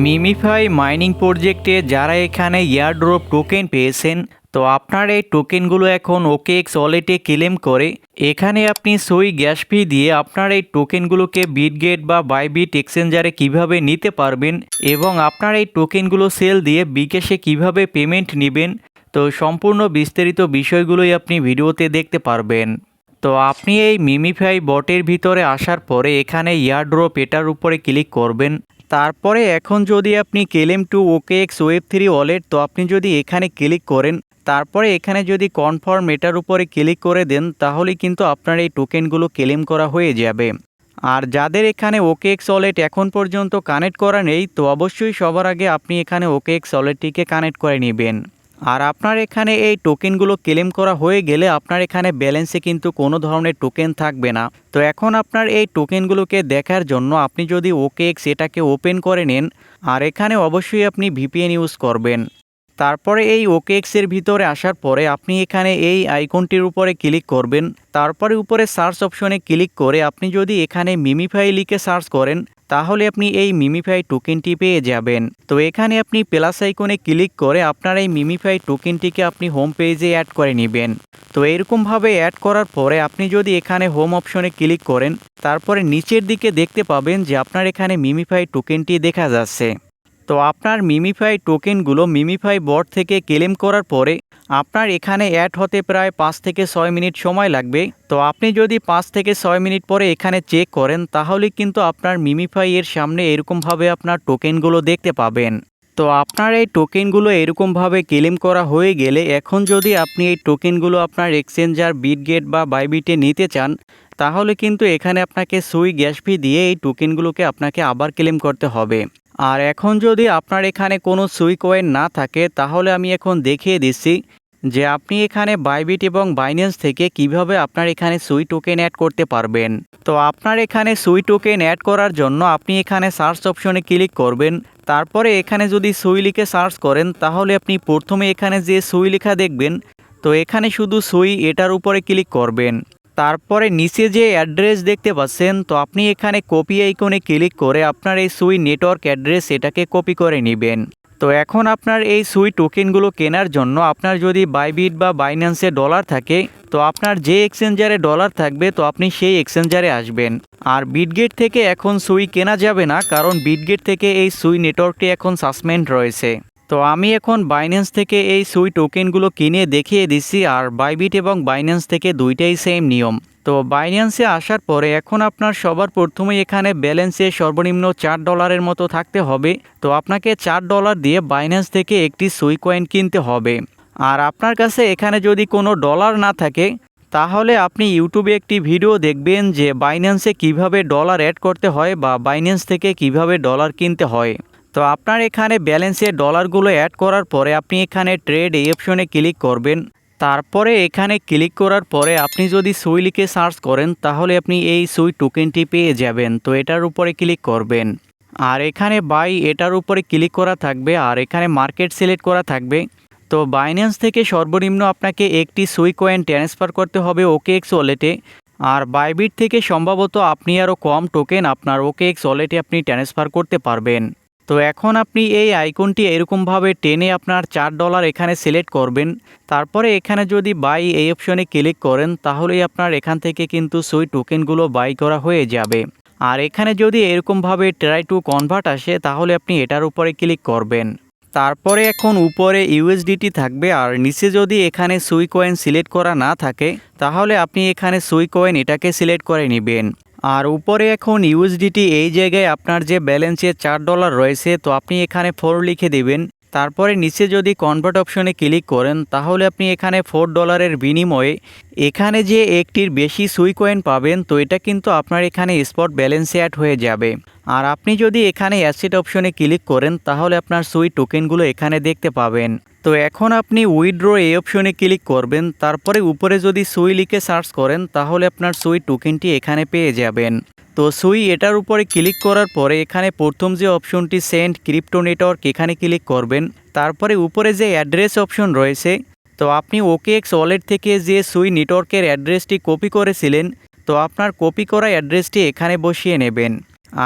MemeFi mining প্রজেক্টে যারা এখানে ইয়ারড্রপ টোকেন পেয়েছেন, তো আপনার এই টোকেনগুলো এখন ওকে এক্স ওয়ালেটে ক্লেম করে। এখানে আপনি সই গ্যাস ফি দিয়ে আপনার এই টোকেনগুলোকে বিটগেট বা বাইবিট এক্সচেঞ্জারে কীভাবে নিতে পারবেন এবং আপনার এই টোকেনগুলো সেল দিয়ে বিকেশে কীভাবে পেমেন্ট নেবেন, তো সম্পূর্ণ বিস্তারিত বিষয়গুলোই আপনি ভিডিওতে দেখতে পারবেন। তো আপনি এই মিমিফাই বটের ভিতরে আসার পরে এখানে ইয়ারড্রপ এটার উপরে ক্লিক করবেন। তারপরে এখন যদি আপনি claim to OKX web three wallet তো আপনি যদি এখানে ক্লিক করেন, তারপরে এখানে যদি কনফার্ম এটার উপরে ক্লিক করে দেন, তাহলে কিন্তু আপনার এই টোকেনগুলো ক্লেম করা হয়ে যাবে। আর যাদের এখানে ওকে এক্স ওয়ালেট এখন পর্যন্ত কানেক্ট করা নেই, তো অবশ্যই সবার আগে আপনি এখানে ওকে এক্স ওয়ালেটটিকে কানেক্ট করে নেবেন। আর আপনার এখানে এই টোকেনগুলো ক্লেম করা হয়ে গেলে আপনার এখানে ব্যালেন্সে কিন্তু কোনো ধরনের টোকেন থাকবে না। তো এখন আপনার এই টোকেনগুলোকে দেখার জন্য আপনি যদি ওকে এক্স এটাকে ওপেন করে নেন, আর এখানে অবশ্যই আপনি ভিপিএন ইউজ করবেন। তারপরে এই ওকে এক্সের ভিতরে আসার পরে আপনি এখানে এই আইকনটির উপরে ক্লিক করবেন। তারপরে উপরে সার্চ অপশনে ক্লিক করে আপনি যদি এখানে মিমিফাই লিখে সার্চ করেন, তাহলে আপনি এই মিমিফাই টোকেনটি পেয়ে যাবেন। তো এখানে আপনি প্লাস আইকনে ক্লিক করে আপনার এই মিমিফাই টোকেনটিকে আপনি হোম পেজে অ্যাড করে নেবেন। তো এরকমভাবে অ্যাড করার পরে আপনি যদি এখানে হোম অপশনে ক্লিক করেন, তারপরে নিচের দিকে দেখতে পাবেন যে আপনার এখানে মিমিফাই টোকেনটি দেখা যাচ্ছে। তো আপনার মিমিফাই টোকেনগুলো মিমিফাই বট থেকে ক্লেম করার পরে আপনার এখানে অ্যাড হতে প্রায় পাঁচ থেকে ছয় মিনিট সময় লাগবে। তো আপনি যদি পাঁচ থেকে ছয় মিনিট পরে এখানে চেক করেন, তাহলে কিন্তু আপনার মিমিফাই এর সামনে এরকমভাবে আপনার টোকেনগুলো দেখতে পাবেন। তো আপনার এই টোকেনগুলো এরকমভাবে ক্লেম করা হয়ে গেলে এখন যদি আপনি এই টোকেনগুলো আপনার এক্সচেঞ্জার, বিটগেট বা বাইবিটে নিতে চান, তাহলে কিন্তু এখানে আপনাকে সুই গ্যাস ফি দিয়ে এই টোকেনগুলোকে আপনাকে আবার ক্লেম করতে হবে। আর এখন যদি আপনার এখানে কোনো সুই কয়েন না থাকে, তাহলে আমি এখন দেখিয়ে দিচ্ছি যে আপনি এখানে বাইবিট এবং বাইন্যান্স থেকে কীভাবে আপনার এখানে সুই টোকেন অ্যাড করতে পারবেন। তো আপনার এখানে সুই টোকেন অ্যাড করার জন্য আপনি এখানে সার্চ অপশনে ক্লিক করবেন। তারপরে এখানে যদি সুই লিখে সার্চ করেন, তাহলে আপনি প্রথমে এখানে যে সুই লেখা দেখবেন, তো এখানে শুধু সুই এটার উপরে ক্লিক করবেন। তারপরে নিচে যে অ্যাড্রেস দেখতে পাচ্ছেন, তো আপনি এখানে কপি আইকনে ক্লিক করে আপনার এই সুই নেটওয়ার্ক অ্যাড্রেস এটাকে কপি করে নেবেন। তো এখন আপনার এই সুই টোকেনগুলো কেনার জন্য আপনার যদি বাইবিট বা বাইন্যান্সে ডলার থাকে, তো আপনার যে এক্সচেঞ্জারে ডলার থাকবে, তো আপনি সেই এক্সচেঞ্জারে আসবেন। আর বিটগেট থেকে এখন সুই কেনা যাবে না, কারণ বিটগেট থেকে এই সুই নেটওয়ার্কটি এখন সাসপেন্ড রয়েছে। তো আমি এখন বাইন্যান্স থেকে এই সুই টোকেনগুলো কিনে দেখিয়ে দিচ্ছি আর বাইবিট এবং বাইন্যান্স থেকে দুইটাই সেম নিয়ম। তো বাইন্যান্সে আসার পরে এখন আপনার সবার প্রথমেই এখানে ব্যালেন্সে সর্বনিম্ন চার ডলারের মতো থাকতে হবে। তো আপনাকে চার ডলার দিয়ে বাইন্যান্স থেকে একটি সুই কয়েন কিনতে হবে। আর আপনার কাছে এখানে যদি কোনো ডলার না থাকে, তাহলে আপনি ইউটিউবে একটি ভিডিও দেখবেন যে বাইন্যান্সে কীভাবে ডলার অ্যাড করতে হয় বা বাইন্যান্স থেকে কীভাবে ডলার কিনতে হয়। তো আপনার এখানে ব্যালেন্সে ডলারগুলো অ্যাড করার পরে আপনি এখানে ট্রেড অপশনে ক্লিক করবেন। তারপরে এখানে ক্লিক করার পরে আপনি যদি সুই লিখে সার্চ করেন, তাহলে আপনি এই সুই টোকেনটি পেয়ে যাবেন। তো এটার উপরে ক্লিক করবেন। আর এখানে বাই এটার উপরে ক্লিক করা থাকবে আর এখানে মার্কেট সিলেক্ট করা থাকবে। তো বাইন্যান্স থেকে সর্বনিম্ন আপনাকে একটি সুই কয়েন ট্রান্সফার করতে হবে ওকে এক্স ওয়ালেটে আর বাইবিট থেকে সম্ভবত আপনি আরও কম টোকেন আপনার ওকে এক্স ওয়ালেটে আপনি ট্রান্সফার করতে পারবেন। তো এখন আপনি এই আইকনটি এরকমভাবে টেনে আপনার চার ডলার এখানে সিলেক্ট করবেন। তারপরে এখানে যদি বাই এই অপশনে ক্লিক করেন, তাহলেই আপনার এখান থেকে কিন্তু সুই টোকেনগুলো বাই করা হয়ে যাবে। আর এখানে যদি এরকমভাবে ট্রাই টু কনভার্ট আসে, তাহলে আপনি এটার উপরে ক্লিক করবেন। তারপরে এখন উপরে ইউএসডিটি থাকবে, আর নিচে যদি এখানে সুই কয়েন সিলেক্ট করা না থাকে, তাহলে আপনি এখানে সুই কয়েন এটাকে সিলেক্ট করে নেবেন। আর উপরে এখন ইউএসডিটি এই জায়গায় আপনার যে ব্যালেন্সে চার ডলার রয়েছে, তো আপনি এখানে ফোর লিখে দেবেন। তারপরে নিচে যদি কনভার্ট অপশনে ক্লিক করেন, তাহলে আপনি এখানে ফোর ডলারের বিনিময়ে এখানে যে একটির বেশি সুই কয়েন পাবেন, তো এটা কিন্তু আপনার এখানে স্পট ব্যালেন্সে অ্যাড হয়ে যাবে। আর আপনি যদি এখানে অ্যাসেট অপশনে ক্লিক করেন, তাহলে আপনার সুই টোকেনগুলো এখানে দেখতে পাবেন। তো এখন আপনি উইড্রো এই অপশনে ক্লিক করবেন, তারপরে উপরে যদি সুই লিখে সার্চ করেন, তাহলে আপনার সুই টোকেনটি এখানে পেয়ে যাবেন। তো সুই এটার উপরে ক্লিক করার পরে এখানে প্রথম যে অপশনটি সেন্ড ক্রিপ্টো নেটওয়ার্ক এখানে ক্লিক করবেন। তারপরে উপরে যে অ্যাড্রেস অপশন রয়েছে তো আপনি ওকে এক্স ওয়ালেট থেকে যে সুই নেটওয়ার্কের অ্যাড্রেসটি কপি করেছিলেন, তো আপনার কপি করা অ্যাড্রেসটি এখানে বসিয়ে নেবেন।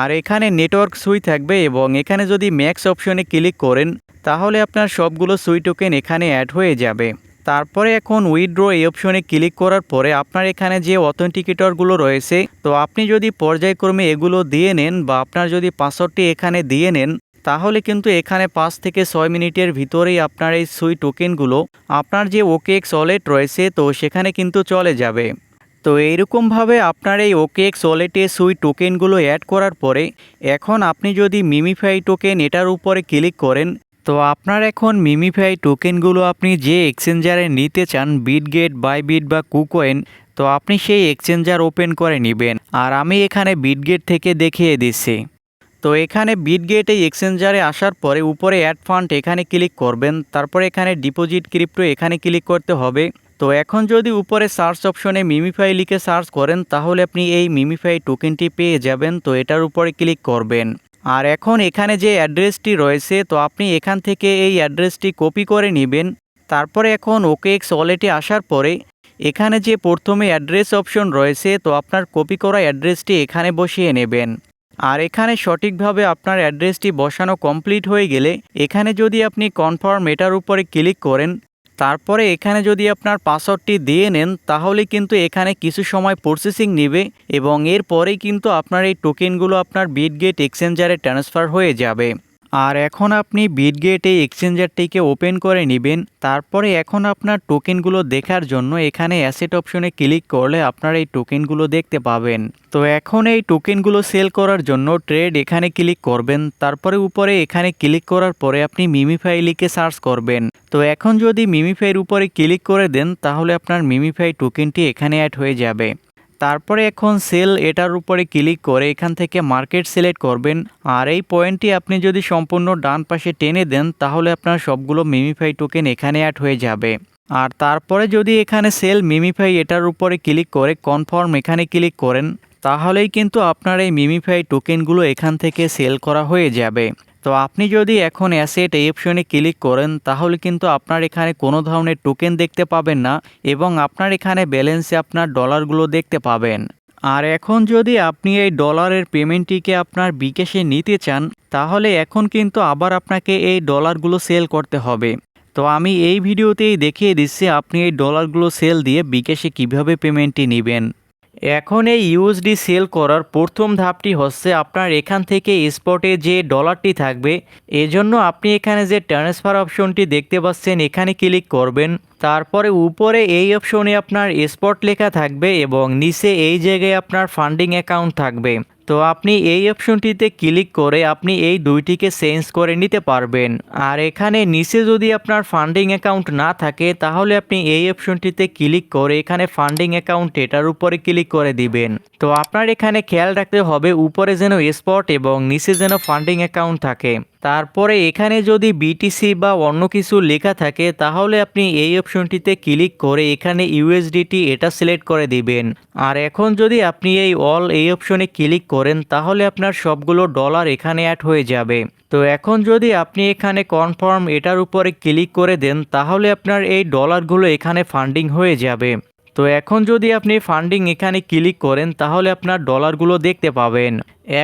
আর এখানে নেটওয়ার্ক সুই থাকবে এবং এখানে যদি ম্যাক্স অপশনে ক্লিক করেন, তাহলে আপনার সবগুলো সুই টোকেন এখানে অ্যাড হয়ে যাবে। তারপরে এখন উইথড্র এই অপশনে ক্লিক করার পরে আপনার এখানে যে অথেন্টিকেটরগুলো রয়েছে, তো আপনি যদি পর্যায়ক্রমে এগুলো দিয়ে নেন বা আপনার যদি পাসওয়ার্ডটি এখানে দিয়ে নেন তাহলে কিন্তু এখানে পাঁচ থেকে ছয় মিনিটের ভিতরেই আপনার এই সুই টোকেনগুলো, আপনার যে ওকেএক্স ওয়ালেট রয়েছে, তো সেখানে কিন্তু চলে যাবে। তো এইরকমভাবে আপনার এই ওকেএক্স ওয়ালেটে সুই টোকেনগুলো অ্যাড করার পরে, এখন আপনি যদি মিমিফাই টোকেন এটার উপরে ক্লিক করেন, তো আপনার এখন মিমিফাই টোকেনগুলো আপনি যে এক্সচেঞ্জারে নিতে চান, বিটগেট, বাইবিট বা কুকয়েন, তো আপনি সেই এক্সচেঞ্জার ওপেন করে নেবেন। আর আমি এখানে বিটগেট থেকে দেখিয়ে দিচ্ছি। তো এখানে বিটগেট এক্সচেঞ্জারে আসার পরে উপরে অ্যাড ফান্ড এখানে ক্লিক করবেন, তারপরে এখানে ডিপোজিট ক্রিপ্টো এখানে ক্লিক করতে হবে। তো এখন যদি উপরে সার্চ অপশনে মিমিফাই লিখে সার্চ করেন, তাহলে আপনি এই মিমিফাই টোকেনটি পেয়ে যাবেন, তো এটার উপরে ক্লিক করবেন। আর এখন এখানে যে অ্যাড্রেসটি রয়েছে, তো আপনি এখান থেকে এই অ্যাড্রেসটি কপি করে নেবেন। তারপরে এখন ওকে এক্স ওয়ালেটে আসার পরে এখানে যে প্রথমে অ্যাড্রেস অপশন রয়েছে, তো আপনার কপি করা অ্যাড্রেসটি এখানে বসিয়ে নেবেন। আর এখানে সঠিকভাবে আপনার অ্যাড্রেসটি বসানো কমপ্লিট হয়ে গেলে এখানে যদি আপনি কনফার্ম এটার উপরে ক্লিক করেন, তারপরে এখানে যদি আপনার পাসওয়ার্ডটি দিয়ে নেন, তাহলে কিন্তু এখানে কিছু সময় প্রসেসিং নেবে এবং এরপরেই কিন্তু আপনার এই টোকেনগুলো আপনার বিটগেট এক্সচেঞ্জারে ট্রান্সফার হয়ে যাবে। আর এখন আপনি বিটগেট এই এক্সচেঞ্জারটিকে ওপেন করে নেবেন। তারপরে এখন আপনার টোকেনগুলো দেখার জন্য এখানে অ্যাসেট অপশনে ক্লিক করলে আপনার এই টোকেনগুলো দেখতে পাবেন। তো এখন এই টোকেনগুলো সেল করার জন্য ট্রেড এখানে ক্লিক করবেন। তারপরে উপরে এখানে ক্লিক করার পরে আপনি মিমিফাই লিখে সার্চ করবেন। তো এখন যদি মিমিফাইয়ের উপরে ক্লিক করে দেন, তাহলে আপনার মিমিফাই টোকেনটি এখানে অ্যাড হয়ে যাবে। তারপরে এখন সেল এটার উপরে ক্লিক করে এখান থেকে মার্কেট সিলেক্ট করবেন। আর এই পয়েন্টটি আপনি যদি সম্পূর্ণ ডান পাশে টেনে দেন, তাহলে আপনার সবগুলো মিমিফাই টোকেন এখানে অ্যাড হয়ে যাবে। আর তারপরে যদি এখানে সেল মিমিফাই এটার উপরে ক্লিক করে কনফার্ম এখানে ক্লিক করেন, তাহলেই কিন্তু আপনার এই মিমিফাই টোকেনগুলো এখান থেকে সেল করা হয়ে যাবে। তো আপনি যদি এখন অ্যাসেট এই অপশনে ক্লিক করেন, তাহলে কিন্তু আপনার এখানে কোনো ধরনের টোকেন দেখতে পাবেন না এবং আপনার এখানে ব্যালেন্সে আপনার ডলারগুলো দেখতে পাবেন। আর এখন যদি আপনি এই ডলারের পেমেন্টটিকে আপনার বিকাশে নিতে চান, তাহলে এখন কিন্তু আবার আপনাকে এই ডলারগুলো সেল করতে হবে। তো আমি এই ভিডিওতেই দেখিয়ে দিচ্ছি আপনি এই ডলারগুলো সেল দিয়ে বিকাশে কীভাবে পেমেন্টটি নেবেন। এখন এই ইউএসডি সেল করার প্রথম ধাপটি হচ্ছে আপনার এখান থেকে স্পটে যে ডলারটি থাকবে, এজন্য আপনি এখানে যে ট্রান্সফার অপশনটি দেখতে পাচ্ছেন, এখানে ক্লিক করবেন। তারপরে উপরে এই অপশনে আপনার স্পট লেখা থাকবে এবং নিচে এই জায়গায় আপনার ফান্ডিং অ্যাকাউন্ট থাকবে। তো আপনি এই অপশনটিতে ক্লিক করে আপনি এই দুইটিকে চেঞ্জ করে নিতে পারবেন। আর এখানে নিচে যদি আপনার ফান্ডিং অ্যাকাউন্ট না থাকে, তাহলে আপনি এই অপশনটিতে ক্লিক করে এখানে ফান্ডিং অ্যাকাউন্ট এটার উপরে ক্লিক করে দিবেন। তো আপনার এখানে খেয়াল রাখতে হবে, উপরে যেন স্পট এবং নিচে যেন ফান্ডিং অ্যাকাউন্ট থাকে। তারপরে এখানে যদি বিটিসি বা অন্য কিছু লেখা থাকে, তাহলে আপনি এই অপশনটিতে ক্লিক করে এখানে ইউএসডিটি এটা সিলেক্ট করে দিবেন। আর এখন যদি আপনি এই অল এই অপশনে ক্লিক করেন, তাহলে আপনার সবগুলো ডলার এখানে অ্যাড হয়ে যাবে। তো এখন যদি আপনি এখানে কনফার্ম এটার উপরে ক্লিক করে দেন, তাহলে আপনার এই ডলারগুলো এখানে ফান্ডিং হয়ে যাবে। তো এখন যদি আপনি ফান্ডিং এখানে ক্লিক করেন, তাহলে আপনার ডলারগুলো দেখতে পাবেন।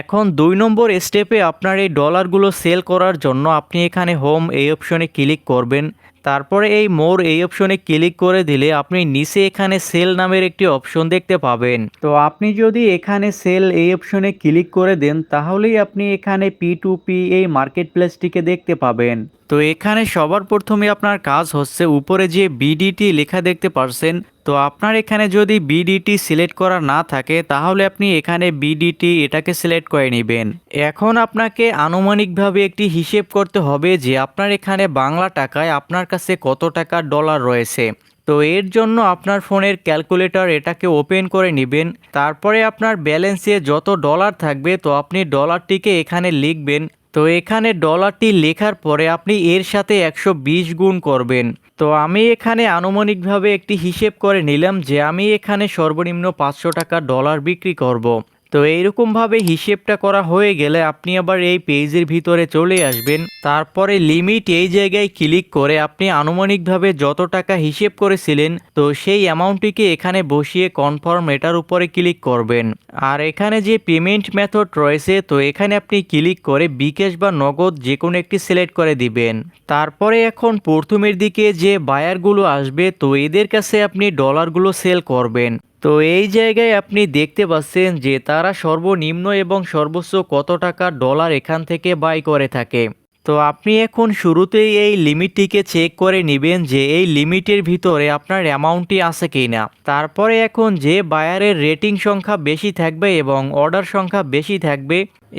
এখন দুই নম্বর স্টেপে আপনার এই ডলারগুলো সেল করার জন্য আপনি এখানে হোম এই অপশনে ক্লিক করবেন। তারপরে এই মোর এই অপশনে ক্লিক করে দিলে আপনি নিচে এখানে সেল নামের একটি অপশন দেখতে পাবেন। তো আপনি যদি এখানে সেল এই অপশনে ক্লিক করে দেন, তাহলেই আপনি এখানে পি টু পি এই মার্কেট প্লেসটিকে দেখতে পাবেন। তো এখানে সবার প্রথমে আপনার কাজ হচ্ছে উপরে যে বিডিটি লেখা দেখতে পারছেন, তো আপনার এখানে যদি বিডিটি সিলেক্ট করা না থাকে, তাহলে আপনি এখানে বিডিটি এটাকে সিলেক্ট করে নেবেন। এখন আপনাকে আনুমানিকভাবে একটি হিসেব করতে হবে যে আপনার এখানে বাংলা টাকায় আপনার কাছে কত টাকা ডলার রয়েছে। তো এর জন্য আপনার ফোনের ক্যালকুলেটর এটাকে ওপেন করে নেবেন। তারপরে আপনার ব্যালেন্সে যত ডলার থাকবে, তো আপনি ডলারটিকে এখানে লিখবেন। তো এখানে ডলারটি লেখার পরে আপনি এর সাথে একশো বিশ গুণ করবেন তো আমি এখানে আনুমানিকভাবে একটি হিসেব করে নিলাম যে আমি এখানে সর্বনিম্ন পাঁচশো টাকা ডলার বিক্রি করব। তো এইরকমভাবে হিসেবটা করা হয়ে গেলে আপনি আবার এই পেজের ভিতরে চলে আসবেন। তারপরে লিমিট এই জায়গায় ক্লিক করে আপনি আনুমানিকভাবে যত টাকা হিসেব করেছিলেন, তো সেই অ্যামাউন্টটিকে এখানে বসিয়ে কনফার্ম এটার উপরে ক্লিক করবেন। আর এখানে যে পেমেন্ট মেথড রয়েছে, তো এখানে আপনি ক্লিক করে বিকাশ বা নগদ যে কোনো একটি সিলেক্ট করে দিবেন। তারপরে এখন প্রথমের দিকে যে বায়ারগুলো আসবে, তো এদের কাছে আপনি ডলারগুলো সেল করবেন। তো এই জায়গায় আপনি দেখতে পাচ্ছেন যে তারা সর্বনিম্ন এবং সর্বোচ্চ কত টাকা ডলার এখান থেকে বাই করে থাকে। তো আপনি এখন শুরুতেই এই লিমিটটিকে চেক করে নেবেন যে এই লিমিটের ভিতরে আপনার অ্যামাউন্টটি আছে কি না তারপরে এখন যে বায়ারের রেটিং সংখ্যা বেশি থাকবে এবং অর্ডার সংখ্যা বেশি থাকবে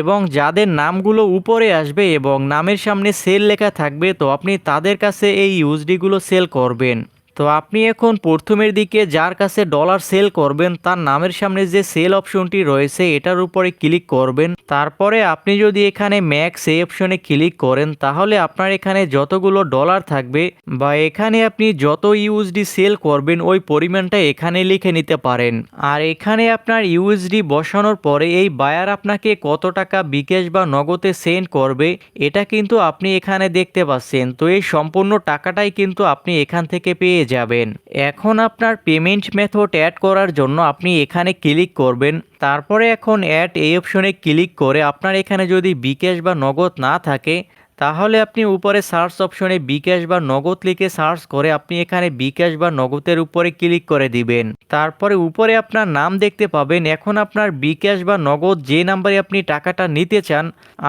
এবং যাদের নামগুলো উপরে আসবে এবং নামের সামনে সেল লেখা থাকবে, তো আপনি তাদের কাছে এই ইউজডিগুলো সেল করবেন। তো আপনি এখন প্রথমের দিকে যার কাছে ডলার সেল করবেন, তার নামের সামনে যে সেল অপশনটি রয়েছে, এটার উপরে ক্লিক করবেন। তারপরে আপনি যদি এখানে ম্যাক্স এই অপশনে ক্লিক করেন, তাহলে আপনার এখানে যতগুলো ডলার থাকবে বা এখানে আপনি যত ইউএসডি সেল করবেন, ওই পরিমাণটা এখানে লিখে নিতে পারেন। আর এখানে আপনার ইউএসডি বসানোর পরে এই বায়ার আপনাকে কত টাকা বিকাশ বা নগদে সেন্ড করবে, এটা কিন্তু আপনি এখানে দেখতে পাচ্ছেন। তো এই সম্পূর্ণ টাকাটাই কিন্তু আপনি এখান থেকে পেয়ে যাবেন। এখন আপনার পেমেন্ট মেথড অ্যাড করার জন্য আপনি এখানে ক্লিক করবেন। তারপরে এখন অ্যাড এই অপশনে ক্লিক করে আপনার এখানে যদি বিকাশ বা নগদ না থাকে তাহলে আপনি উপরে সার্চ অপশনে বিকাশ বা নগদ লিখে সার্চ করে আপনি এখানে বিকাশ বা নগদের উপরে ক্লিক করে দিবেন। তারপরে উপরে আপনার নাম দেখতে পাবেন। এখন আপনার বিকাশ বা নগদ যে নাম্বারে আপনি টাকাটা নিতে চান,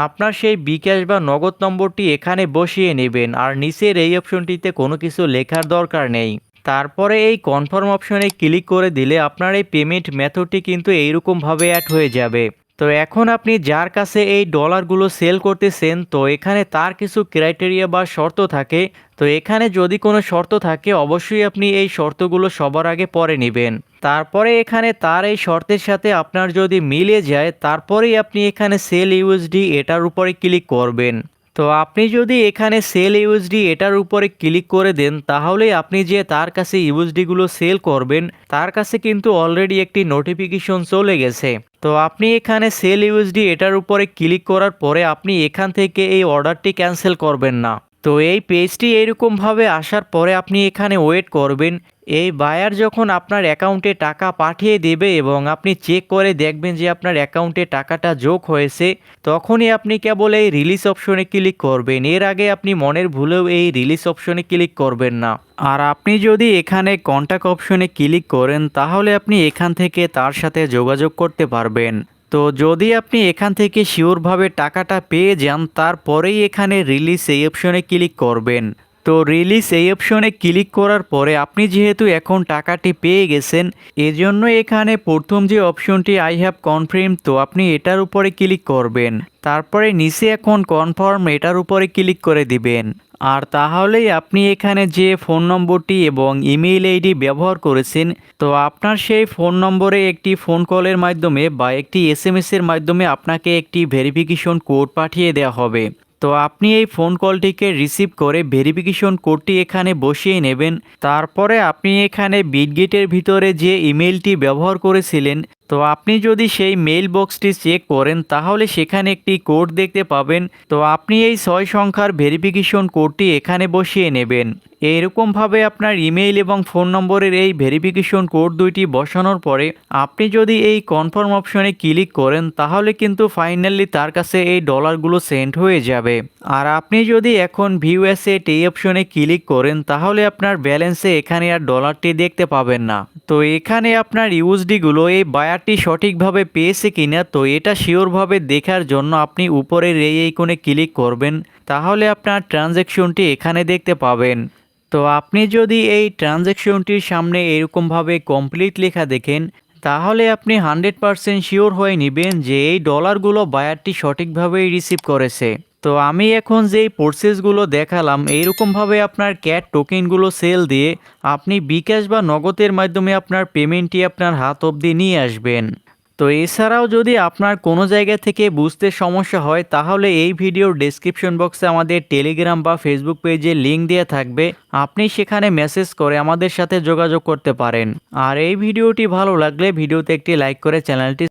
আপনার সেই বিকাশ বা নগদ নম্বরটি এখানে বসিয়ে নেবেন। আর নিচের এই অপশনটিতে কোনো কিছু লেখার দরকার নেই। তারপরে এই কনফার্ম অপশনে ক্লিক করে দিলে আপনার এই পেমেন্ট মেথডটি কিন্তু এইরকমভাবে অ্যাড হয়ে যাবে। তো এখন আপনি যার কাছে এই ডলারগুলো সেল করতেছেন, তো এখানে তার কিছু ক্রাইটেরিয়া বা শর্ত থাকে। তো এখানে যদি কোনো শর্ত থাকে, অবশ্যই আপনি এই শর্তগুলো সবার আগে পরে নেবেন। তারপরে এখানে তার এই শর্তের সাথে আপনার যদি মিলে যায়, তারপরেই আপনি এখানে সেল ইউএসডি এটার উপরে ক্লিক করবেন। তো আপনি যদি এখানে সেল ইউএসডি এটার উপরে ক্লিক করে দেন তাহলে আপনি যে তার কাছে ইউএসডিগুলো সেল করবেন, তার কাছে কিন্তু অলরেডি একটি নোটিফিকেশন চলে গেছে। তো আপনি এখানে সেল ইউএসডি এটার উপরে ক্লিক করার পরে আপনি এখান থেকে এই অর্ডারটি ক্যান্সেল করবেন না। তো এই পেজটি এইরকমভাবে আসার পরে আপনি এখানে ওয়েট করবেন। এই বায়ার যখন আপনার অ্যাকাউন্টে টাকা পাঠিয়ে দেবে এবং আপনি চেক করে দেখবেন যে আপনার অ্যাকাউন্টে টাকাটা যোগ হয়েছে, তখনই আপনি কেবল এই রিলিজ অপশনে ক্লিক করবেন। এর আগে আপনি মনের ভুলেও এই রিলিজ অপশনে ক্লিক করবেন না। আর আপনি যদি এখানে কন্ট্যাক্ট অপশনে ক্লিক করেন, তাহলে আপনি এখান থেকে তার সাথে যোগাযোগ করতে পারবেন। তো যদি আপনি এখান থেকে শিওরভাবে টাকাটা পেয়ে যান, তারপরেই এখানে রিলিজ এই অপশনে ক্লিক করবেন। তো রিলিজ এই অপশনে ক্লিক করার পরে আপনি যেহেতু এখন টাকাটি পেয়ে গেছেন, এজন্য এখানে প্রথম যে অপশনটি আই হ্যাভ কনফার্ম তো আপনি এটার উপরে ক্লিক করবেন। তারপরে নিচে এখন কনফার্ম এটার উপরে ক্লিক করে দিবেন। আর তাহলেই আপনি এখানে যে ফোন নম্বরটি এবং ইমেইল আইডি ব্যবহার করেছেন, তো আপনার সেই ফোন নম্বরে একটি ফোন কলের মাধ্যমে বা একটি এস এর মাধ্যমে আপনাকে একটি ভেরিফিকেশন কোড পাঠিয়ে দেওয়া হবে। তো আপনি এই ফোন কলটিকে রিসিভ করে ভেরিফিকেশন কোডটি এখানে বসিয়ে নেবেন। তারপরে আপনি এখানে বিটগেটের ভিতরে যে ইমেলটি ব্যবহার করেছিলেন, তো আপনি যদি সেই মেল বক্সটি চেক করেন, তাহলে সেখানে একটি কোড দেখতে পাবেন। তো আপনি এই ছয় সংখ্যার ভেরিফিকেশন কোডটি এখানে বসিয়ে নেবেন। এরকমভাবে আপনার ইমেইল এবং ফোন নম্বরের এই ভেরিফিকেশন কোড দুইটি বসানোর পরে আপনি যদি এই কনফার্ম অপশনে ক্লিক করেন, তাহলে কিন্তু ফাইনালি তার কাছে এই ডলারগুলো সেন্ড হয়ে যাবে। আর আপনি যদি এখন ভিউ অ্যাসেট এই অপশনে ক্লিক করেন, তাহলে আপনার ব্যালেন্সে এখানে আর ডলারটি দেখতে পাবেন না। তো এখানে আপনার ইউএসডিগুলো এই বায়ারটি সঠিকভাবে পেয়েছে কিনা, তো এটা শিওরভাবে দেখার জন্য আপনি উপরের এই আইকনে ক্লিক করবেন। তাহলে আপনার ট্রানজ্যাকশনটি এখানে দেখতে পাবেন। তো আপনি যদি এই ট্রানজ্যাকশনটির সামনে এরকমভাবে কমপ্লিট লেখা দেখেন, তাহলে আপনি হান্ড্রেড পারসেন্ট শিওর হয়ে নেবেন যে এই ডলারগুলো বায়ারটি সঠিকভাবেই রিসিভ করেছে। তো আমি এখন যেই প্রসেসগুলো দেখালাম, এইরকমভাবে আপনার ক্যাট টোকেনগুলো সেল দিয়ে আপনি বিকাশ বা নগদের মাধ্যমে আপনার পেমেন্টটি আপনার হাত অবধি নিয়ে আসবেন। তো এছাড়াও যদি আপনার কোনো জায়গা থেকে বুঝতে সমস্যা হয়, তাহলে এই ভিডিওর ডেসক্রিপশন বক্সে আমাদের টেলিগ্রাম বা ফেসবুক পেজে লিঙ্ক দেওয়া থাকবে। আপনি সেখানে মেসেজ করে আমাদের সাথে যোগাযোগ করতে পারেন। আর এই ভিডিওটি ভালো লাগলে ভিডিওতে একটি লাইক করে চ্যানেলটি